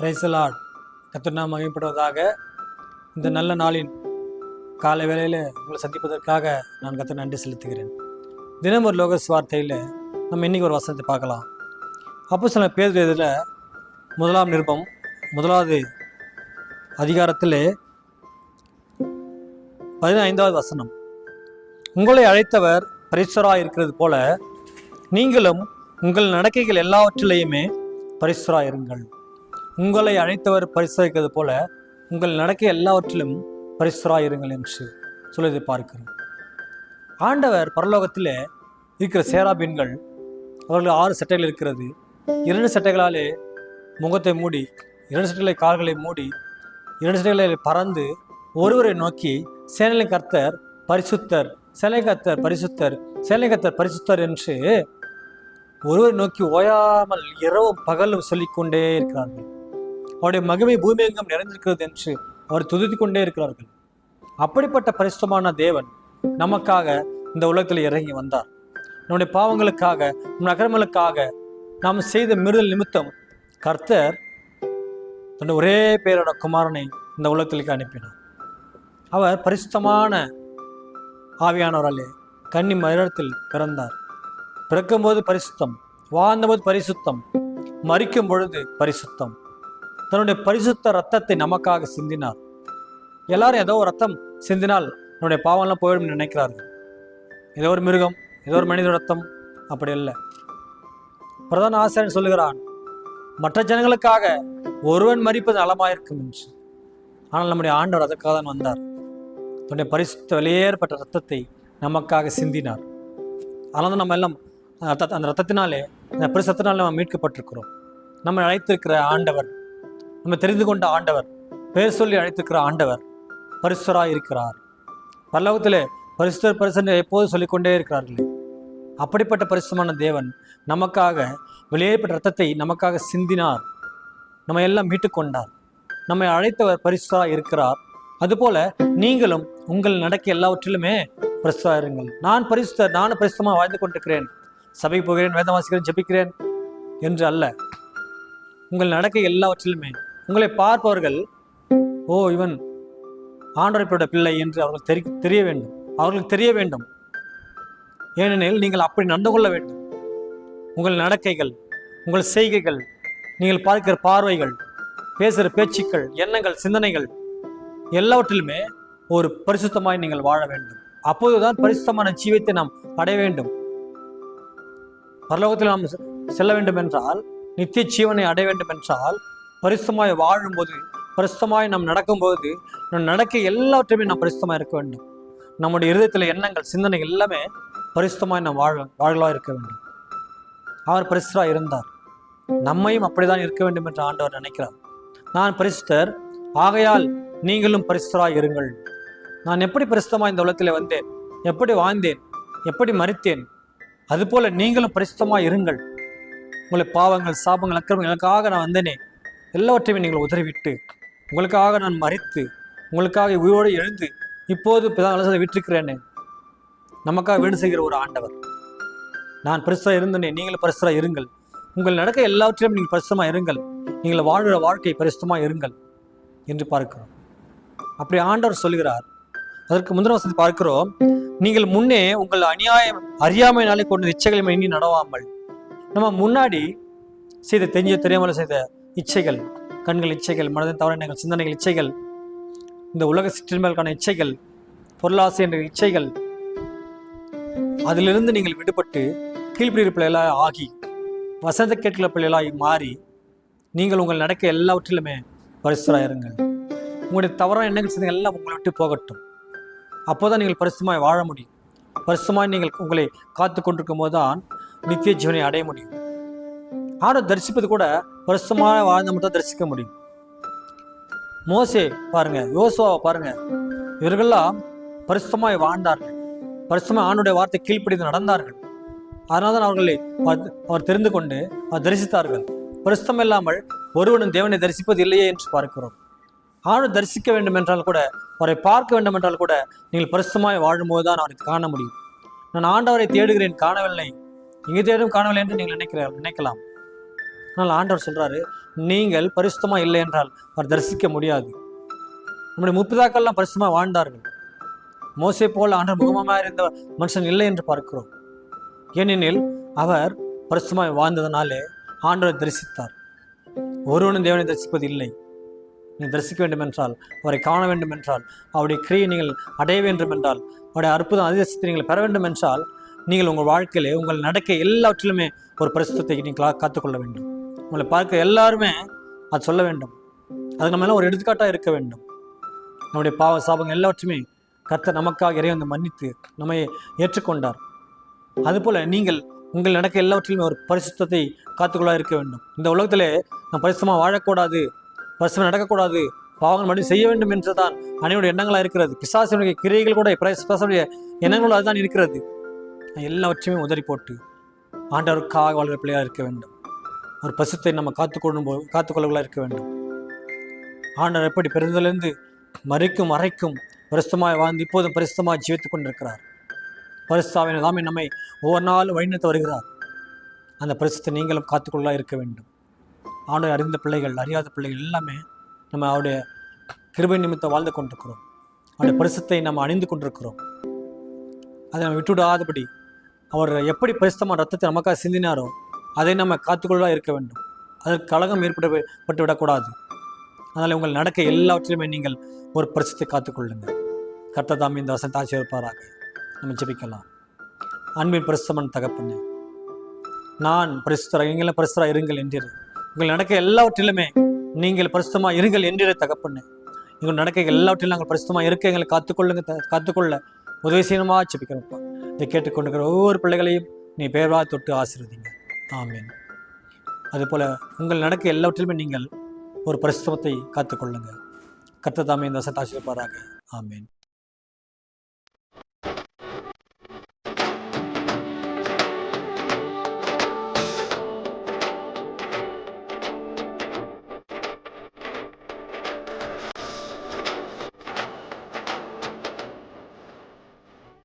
பிரைசலாட் கத்துனா மகிமைப்படுவதாக இந்த நல்ல நாளின் காலை வேளையில் உங்களை சந்திப்பதற்காக நான் கத்த நன்றி செலுத்துகிறேன். தினம் ஒரு லோகஸ் வார்த்தையில் நம்ம இன்றைக்கி ஒரு வசனத்தை பார்க்கலாம். அப்போ சில பேர் இதில் முதலாம் நிருபம் முதலாவது அதிகாரத்தில் பதினைந்தாவது வசனம். உங்களை அழைத்தவர் பரிசுராக இருக்கிறது போல நீங்களும் உங்கள் நடக்கைகள் எல்லாவற்றிலேயுமே பரிசுராக இருங்கள் உங்களை அழைத்தவர் பரிசுரைக்கிறது போல உங்கள் நடக்க எல்லாவற்றிலும் பரிசுராயிருங்கள் என்று சொல்லி பார்க்கிறோம். ஆண்டவர் பரலோகத்தில் இருக்கிற சேராபீன்கள் அவர்கள் ஆறு சட்டைகள் இருக்கிறது. இரண்டு சட்டைகளாலே முகத்தை மூடி இரண்டு சட்டைகளை கால்களை மூடி இரண்டு சட்டைகளை பறந்து ஒருவரை நோக்கி சேனலை கர்த்தர் பரிசுத்தர் சேலை கர்த்தர் பரிசுத்தர் சேலை கர்த்தர் பரிசுத்தர் என்று ஒருவரை நோக்கி ஓயாமல் இரவும் பகலும் சொல்லிக்கொண்டே இருக்கிறார்கள். அவருடைய மகிமை பூமியெங்கும் நிறைந்திருக்கிறது என்று அவர் துதித்து கொண்டே இருக்கிறார்கள். அப்படிப்பட்ட பரிசுத்தமான தேவன் நமக்காக இந்த உலகத்தில் இறங்கி வந்தார். நம்முடைய பாவங்களுக்காக நம் அக்கிரமங்களுக்காக நாம் செய்த மிருதல் நிமித்தம் கர்த்தர் தன் ஒரே பேரோட குமாரனை இந்த உலகத்திற்கு அனுப்பினார். அவர் பரிசுத்தமான ஆவியானவராலே கன்னி மரணத்தில் பிறந்தார். பிறக்கும்போது பரிசுத்தம் வாழ்ந்தபோது பரிசுத்தம் மறிக்கும் பொழுது பரிசுத்தம். தன்னுடைய பரிசுத்த ரத்தத்தை நமக்காக சிந்தினார். எல்லாரும் ஏதோ ஒரு ரத்தம் சிந்தினால் என்னுடைய பாவம்லாம் போயிடும் நினைக்கிறார்கள். ஏதோ ஒரு மிருகம் ஏதோ ஒரு மனித ரத்தம் அப்படி இல்லை. பிரதான ஆசிரியர் சொல்லுகிறான் மற்ற ஜனங்களுக்காக ஒருவன் மறிப்பது நலமாயிருக்கும் என்று. ஆனால் நம்முடைய ஆண்டவர் அதற்காக தான் வந்தார். தன்னுடைய பரிசுத்த வெளியேறப்பட்ட ரத்தத்தை நமக்காக சிந்தினார். அதனால தான் நம்ம எல்லாம் ரத்த- அந்த ரத்தத்தினாலே அந்த பரிசுத்தினாலே நம்ம மீட்கப்பட்டிருக்கிறோம். நம்ம அழைத்திருக்கிற ஆண்டவர் நம்ம தெரிந்து கொண்ட ஆண்டவர் பேர் சொல்லி அழைத்துக்கிற ஆண்டவர் பரிசுராக இருக்கிறார். பல்லவத்தில் பரிசுத்தர் பரிசன் எப்போது சொல்லிக்கொண்டே இருக்கிறார்களே? அப்படிப்பட்ட பரிசுமான தேவன் நமக்காக வெளியேற்பட்ட ரத்தத்தை நமக்காக சிந்தினார். நம்ம எல்லாம் மீட்டுக்கொண்டார் நம்மை அழைத்தவர் பரிசுராக இருக்கிறார். அதுபோல நீங்களும் உங்கள் நடக்க எல்லாவற்றிலுமே பரிசுதா இருங்கள். நான் பரிசுத்தர் நானும் பரிசுத்தமாக வாழ்ந்து கொண்டிருக்கிறேன். சபைக்கு போகிறேன் வேதம் வாசிக்கிறேன் ஜெபிக்கிறேன் என்று அல்ல. உங்கள் நடக்க எல்லாவற்றிலுமே உங்களை பார்ப்பவர்கள் ஓ இவன் ஆண்டவரைப்பட பிள்ளை என்று அவர்கள் தெரி தெரிய வேண்டும். அவர்களுக்கு தெரிய வேண்டும். ஏனெனில் நீங்கள் அப்படி நடந்து கொள்ள வேண்டும். உங்கள் நடக்கைகள் உங்கள் செய்கைகள் நீங்கள் பார்க்கிற பார்வைகள் பேசுகிற பேச்சுக்கள் எண்ணங்கள் சிந்தனைகள் எல்லாவற்றிலுமே ஒரு பரிசுத்தமாய் நீங்கள் வாழ வேண்டும். அப்போதுதான் பரிசுத்தமான ஜீவத்தை நாம் அடைய வேண்டும். பரலோகத்தில் நாம் செல்ல வேண்டும் என்றால் நித்திய ஜீவனை அடைய வேண்டும் என்றால் பரிசுமாய் வாழும்போது பரிசுமாய் நாம் நடக்கும்போது நம் நடக்க எல்லாவற்றையுமே நாம் பரிசுத்தமாக இருக்க வேண்டும். நம்முடைய இருதயத்தில் எண்ணங்கள் சிந்தனைகள் எல்லாமே பரிசுமாய் நாம் வாழ வாழலாக இருக்க வேண்டும். அவர் பரிசுராக இருந்தார். நம்மையும் அப்படிதான் இருக்க வேண்டும் என்று ஆண்டவர் நினைக்கிறார். நான் பரிசுத்தர் ஆகையால் நீங்களும் பரிசுராக இருங்கள். நான் எப்படி பரிசுத்தமாக இந்த உலகத்தில் வந்தேன்? எப்படி வாழ்ந்தேன்? எப்படி மறித்தேன்? அதுபோல நீங்களும் பரிசுத்தமாக இருங்கள். உங்களை பாவங்கள் சாபங்கள் அக்கிரமங்கள் எனக்காக நான் வந்தேனே. எல்லாவற்றையும் நீங்கள் உதறிவிட்டு உங்களுக்காக நான் மறைத்து உங்களுக்காக உயிரோடு எழுந்து இப்போது பிதான் அலசதை விட்டிருக்கிறேனே. நமக்காக வீடு செய்கிற ஒரு ஆண்டவர். நான் பரிசுராக இருந்தேனே நீங்களும் பரிசுராக இருங்கள். உங்கள் நடக்க எல்லாவற்றிலும் நீங்கள் பரிசுத்தமா இருங்கள். நீங்கள் வாழ்கிற வாழ்க்கை பரிசுத்தமா இருங்கள் என்று பார்க்கிறோம். அப்படி ஆண்டவர் சொல்கிறார். அதற்கு முந்தின வசதி பார்க்கிறோம். நீங்கள் முன்னே உங்கள் அநியாயம் அறியாமையினாலே கொண்டு இச்சைகளை எண்ணி நடவாமல் நம்ம முன்னாடி செய்த தெரிஞ்ச தெரியாமல் செய்த இச்சைகள் கண்கள் இச்சைகள் மனதின் தவறினங்கள் சிந்தனைகள் இச்சைகள் இந்த உலக சிற்றின்மைகளுக்கான இச்சைகள் பொருளாசை என்ற இச்சைகள் அதிலிருந்து நீங்கள் விடுபட்டு கீழ்ப்பிடி பிள்ளைகளாக ஆகி வசந்த கேட்கிற பிள்ளைகளாய் மாறி நீங்கள் உங்கள் நடக்க எல்லாவற்றிலுமே பரிசுராயிருங்கள் இருங்கள். உங்களுடைய தவறான எண்ணங்கள் சிந்தனை எல்லாம் உங்களை விட்டு போகட்டும். அப்போதான் நீங்கள் பரிசுமாய் வாழ முடியும். பரிசுமாய் நீங்கள் உங்களை காத்து கொண்டிருக்கும் போதுதான் நித்திய ஜீவனை அடைய முடியும். ஆனா தரிசிப்பது கூட பரிசுத்தமாக வாழ்ந்த மட்டும் தரிசிக்க முடியும். மோசே பாருங்க யோசுவாவை பாருங்க. இவர்கள்லாம் பரிசுமாய் வாழ்ந்தார்கள். பரிசுமாய் ஆணுடைய வார்த்தை கீழ்ப்படிந்து நடந்தார்கள். அதனால தான் அவர்களை அவர் தெரிந்து கொண்டு அவர் தரிசித்தார்கள். பரிசுத்தம் இல்லாமல் ஒருவனும் தேவனை தரிசிப்பது இல்லையே என்று பார்க்கிறோம். ஆணு தரிசிக்க வேண்டும் என்றால் கூட அவரை பார்க்க வேண்டும் என்றால் கூட நீங்கள் பரிசுமாய் வாழும்போது தான் அவரை காண முடியும். நான் ஆண்டவரை தேடுகிறேன் காணவில்லை. இங்கே தேடும் காணவில்லை என்று நீங்கள் நினைக்கிற நினைக்கலாம். அதனால் ஆண்டவர் சொல்கிறாரு நீங்கள் பரிசுத்தமாக இல்லை என்றால் அவர் தரிசிக்க முடியாது. நம்முடைய முப்பிதாக்கள்லாம் பரிசுத்தமாக வாழ்ந்தார்கள். மோசே போல் ஆண்டவர் முகமாக இருந்த மனுஷன் இல்லை என்று பார்க்கிறோம். ஏனெனில் அவர் பரிசுமாய் வாழ்ந்ததனாலே ஆண்டவரை தரிசித்தார். ஒருவனும் தேவனை தரிசிப்பது இல்லை. நீங்கள் தரிசிக்க வேண்டும் என்றால் அவரை காண வேண்டும் என்றால் அவருடைய கிரியை நீங்கள் அடைய வேண்டும் என்றால் அவருடைய அற்புதம் அதிதரிசித்து நீங்கள் பெற வேண்டும் என்றால் நீங்கள் உங்கள் வாழ்க்கையிலே உங்கள் நடக்க எல்லாவற்றிலுமே ஒரு பரிசுத்தத்தை நீங்கள் காத்துக்கொள்ள வேண்டும். உங்களை பார்க்க எல்லாருமே அது சொல்ல வேண்டும். அது நம்ம எல்லாம் ஒரு எடுத்துக்காட்டாக இருக்க வேண்டும். நம்முடைய பாவ சாபங்கள் எல்லாவற்றுமே கர்த்தர் நமக்காக இறை வந்து மன்னித்து நம்மை ஏற்றுக்கொண்டார். அதுபோல் நீங்கள் உங்கள் நடக்க எல்லாவற்றிலுமே ஒரு பரிசுத்தத்தை காத்துக்கொள்ள இருக்க வேண்டும். இந்த உலகத்திலே நாம் பரிசுத்தமாக வாழக்கூடாது பரிசுத்தமாக நடக்கக்கூடாது பாவங்கள் மட்டும் செய்ய வேண்டும் என்றுதான் அனைவருடைய எண்ணங்களாக இருக்கிறது. பிசாசனுடைய கிரைகள் கூட பிசாசனுடைய எண்ணங்களும் அதுதான் இருக்கிறது. எல்லாவற்றையுமே உதறி போட்டு ஆண்டவருக்காக வாழ்கிற பிள்ளையாக இருக்க வேண்டும். ஒரு பசுத்தை நம்ம காத்துக்கொள்ளும் போ காத்துக்கொள்ளவர்களாக இருக்க வேண்டும். ஆண்டவர் எப்படி பிறந்ததிலிருந்து மறைக்கும் மறைக்கும் பரிசுத்தமாய் வாழ்ந்து இப்போதும் பரிசுத்தமாய் ஜீவித்துக் கொண்டிருக்கிறார். பரிசுத்தாவின் எல்லாமே நம்மை ஒவ்வொரு நாளும் வழிநடத்த வருகிறார். அந்த பரிசுத்தை நீங்களும் காத்துக்கொள்ள இருக்க வேண்டும். ஆண்டவர் அறிந்த பிள்ளைகள் அறியாத பிள்ளைகள் எல்லாமே நம்ம அவருடைய கிருபை நிமித்தம் வாழ்ந்து கொண்டிருக்கிறோம். அவருடைய பரிசுத்தை நம்ம அணிந்து கொண்டிருக்கிறோம். அதை நம்ம விட்டுவிடாதபடி அவர் எப்படி பரிசுத்தமான ரத்தத்தை நமக்காக சிந்தினாரோ அதை நம்ம காத்துக்கொள்ள இருக்க வேண்டும். அதற்கு கழகம் ஏற்பட்டு விடக்கூடாது அதனால் உங்கள் நடக்க எல்லாவற்றிலுமே நீங்கள் ஒரு பரிசுத்தை காத்துக்கொள்ளுங்கள். கர்த்ததாமி இந்த வசனத்தை ஆசீர்வதிப்பாராக. நம்ம ஜெபிக்கலாம். அன்பின் பரிசுத்தமன் தகப்பண்ணு நான் பரிசுத்தரா நீங்களும் பரிசுத்தரா இருங்கள் என்றீர். உங்கள் நடக்க எல்லாவற்றிலுமே நீங்கள் பரிசுத்தமாக இருங்கள் என்றீரே தகப்பண்ணு எங்கள் நடக்க எல்லாவற்றிலும் நாங்கள் பரிசுத்தமாக இருக்க எங்களை காத்துக்கொள்ளுங்க த- காத்துக்கொள்ள உதவி செய்யணுமா? ஜெபிக்கிறோம்ப்பா. இதை கேட்டுக்கொண்டிருக்கிற ஒவ்வொரு பிள்ளைகளையும் நீ பேர்வா தொட்டு ஆசிர்வதிங்க. ஆமீன். அதுபோல் உங்கள் நடக்க எல்லாவற்றிலுமே நீங்கள் ஒரு பரிசுத்தமத்தை காத்துக்கொள்ளுங்கள். கர்த்தர் தாமே இந்த வசத்தை ஆசிரியப்பாராக ஆமீன்.